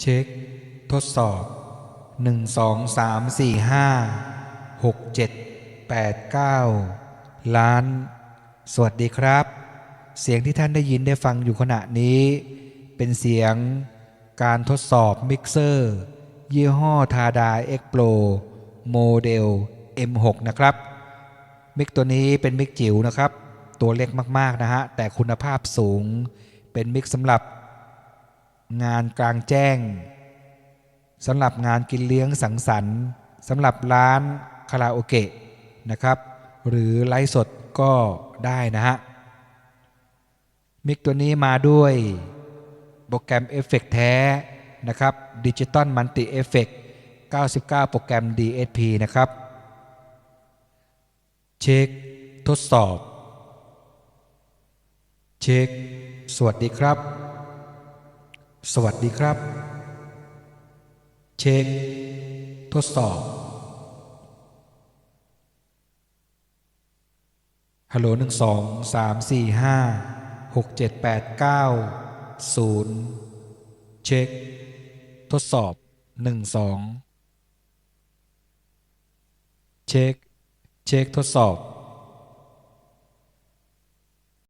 เช็ค ทดสอบ1 2 3 4 5 6 7 8 9ล้าน สวัสดีครับ เสียงที่ท่านได้ยินได้ฟังอยู่ขณะนี้ เป็นเสียงการทดสอบมิกเซอร์ ยี่ห้อทาดาเอ็กโปรโมเดล M6 นะครับ มิกตัวนี้เป็นมิกจิ๋วนะครับ ตัวเล็กมาก ๆ นะฮะ แต่คุณภาพสูงเป็นมิกสำหรับ งานกลางแจ้งสำหรับงานกินเลี้ยงสังสรรค์สำหรับร้านคาราโอเกะนะครับ หรือไลฟ์สดก็ได้นะฮะ มิกตัวนี้มาด้วยโปรแกรมเอฟเฟกต์แท้นะครับดิจิตอลมัลติเอฟเฟกต์99 โปรแกรม DSP นะครับ เช็คทดสอบ เช็ค สวัสดีครับ สวัสดีครับ เช็ค ทดสอบ ฮัลโหลหนึ่งสองสามสี่ห้าหกเจ็ดแปดเก้าศูนย์เช็ค ทดสอบหนึ่งสองเช็ค เช็คทดสอบ